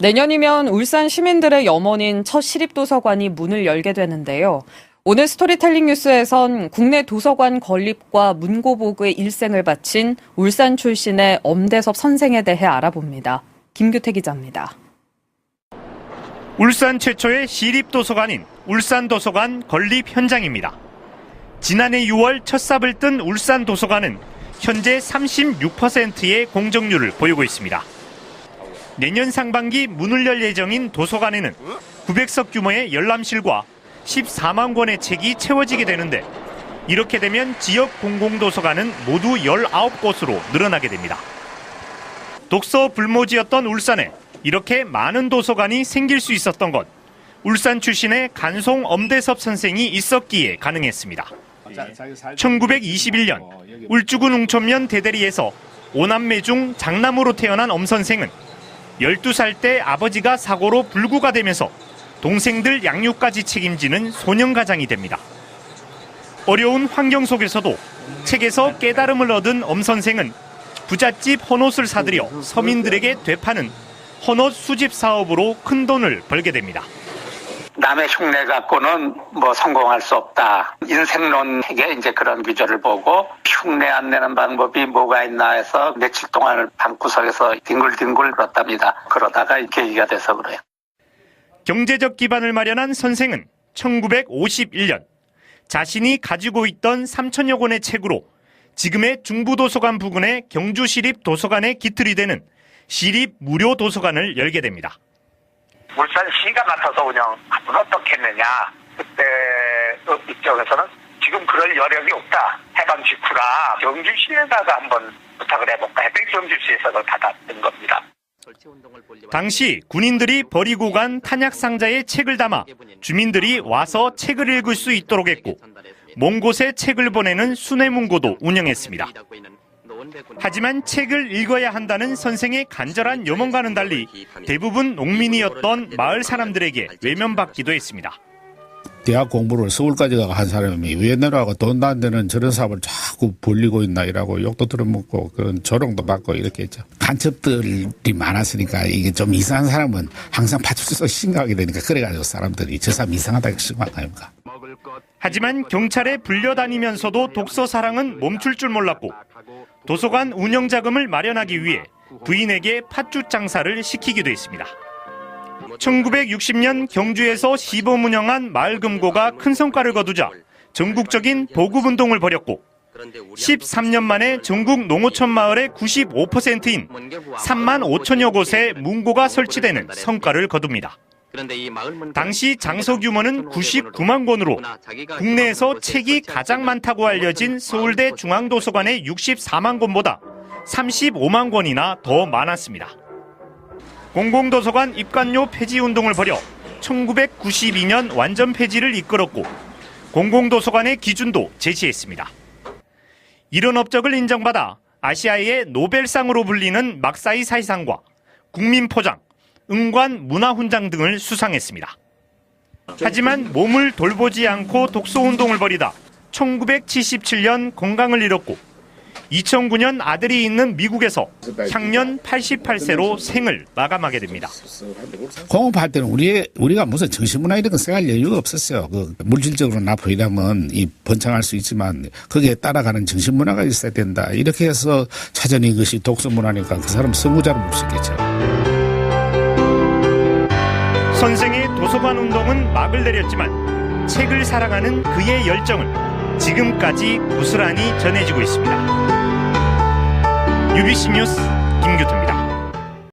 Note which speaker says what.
Speaker 1: 내년이면 울산 시민들의 염원인 첫 시립도서관이 문을 열게 되는데요. 오늘 스토리텔링 뉴스에선 국내 도서관 건립과 문고보그의 일생을 바친 울산 출신의 엄대섭 선생에 대해 알아봅니다. 김규태 기자입니다.
Speaker 2: 울산 최초의 시립도서관인 울산도서관 건립 현장입니다. 지난해 6월 첫 삽을 뜬 울산도서관은 현재 36%의 공정률을 보이고 있습니다. 내년 상반기 문을 열 예정인 도서관에는 900석 규모의 열람실과 14만 권의 책이 채워지게 되는데 이렇게 되면 지역 공공도서관은 모두 19곳으로 늘어나게 됩니다. 독서 불모지였던 울산에 이렇게 많은 도서관이 생길 수 있었던 것 울산 출신의 간송 엄대섭 선생이 있었기에 가능했습니다. 1921년 울주군 웅천면 대대리에서 오남매 중 장남으로 태어난 엄 선생은 12살 때 아버지가 사고로 불구가 되면서 동생들 양육까지 책임지는 소년가장이 됩니다. 어려운 환경 속에서도 책에서 깨달음을 얻은 엄 선생은 부잣집 헌옷을 사들여 서민들에게 되파는 헌옷 수집 사업으로 큰 돈을 벌게 됩니다.
Speaker 3: 남의 흉내 갖고는 뭐 성공할 수 없다. 인생론에게 이제 그런 규절을 보고 흉내 안 내는 방법이 뭐가 있나 해서 며칠 동안을 방구석에서 뒹굴뒹굴 그렇답니다. 그러다가 계기가 돼서 그래요.
Speaker 2: 경제적 기반을 마련한 선생은 1951년 자신이 가지고 있던 3천여 권의 책으로 지금의 중부도서관 부근의 경주시립도서관의 기틀이 되는 시립 무료 도서관을 열게 됩니다.
Speaker 3: 울산시가 맡아서 운영하면 어떻겠느냐. 그때 이쪽에서는 지금 그럴 여력이 없다. 해방 직후라 경주시에다가 한번 부탁을 해볼까 했더니 경주시에서 받았던 겁니다.
Speaker 2: 당시 군인들이 버리고 간 탄약 상자에 책을 담아 주민들이 와서 책을 읽을 수 있도록 했고 먼 곳에 책을 보내는 수뇌문고도 운영했습니다. 하지만 책을 읽어야 한다는 선생의 간절한 염원과는 달리 대부분 농민이었던 마을 사람들에게 외면받기도 했습니다.
Speaker 4: 대학 공부를 서울까지 가고 한 사람이 왜 내려가고 돈도 안 되는 저런 사업을 자꾸 벌리고 있나 이라고 욕도 들어먹고 그런 조롱도 받고 이렇게 했죠. 간첩들이 많았으니까 이게 좀 이상한 사람은 항상 파출소 신고하게 되니까 그래가지고 사람들이 저 사람 이상하다고 신고한 거 아닙니까?
Speaker 2: 하지만 경찰에 불려다니면서도 독서 사랑은 멈출 줄 몰랐고 도서관 운영 자금을 마련하기 위해 부인에게 팥죽 장사를 시키기도 했습니다. 1960년 경주에서 시범 운영한 마을 금고가 큰 성과를 거두자 전국적인 보급 운동을 벌였고 13년 만에 전국 농어촌 마을의 95%인 3만 5천여 곳에 문고가 설치되는 성과를 거둡니다. 당시 장소 규모는 99만 권으로 국내에서 책이 가장 많다고 알려진 서울대 중앙도서관의 64만 권보다 35만 권이나 더 많았습니다. 공공도서관 입관료 폐지 운동을 벌여 1992년 완전 폐지를 이끌었고 공공도서관의 기준도 제시했습니다. 이런 업적을 인정받아 아시아의 노벨상으로 불리는 막사이 사이상과 국민포장, 응관 문화훈장 등을 수상했습니다. 하지만 몸을 돌보지 않고 독서운동을 벌이다 1977년 건강을 잃었고 2009년 아들이 있는 미국에서 향년 88세로 생을 마감하게 됩니다.
Speaker 4: 공업할 때는 우리 우리가 무슨 정신문화 이런 거 생각할 여유가 없었어요. 그 물질적으로 나 보이려면 이 번창할 수 있지만 거기에 따라가는 정신문화가 있어야 된다. 이렇게 해서 찾아낸 것이 독서문화니까 그 사람 선구자로 볼수 있겠죠.
Speaker 2: 선생의 도서관 운동은 막을 내렸지만 책을 사랑하는 그의 열정은 지금까지 고스란히 전해지고 있습니다. UBC 뉴스 김규태입니다.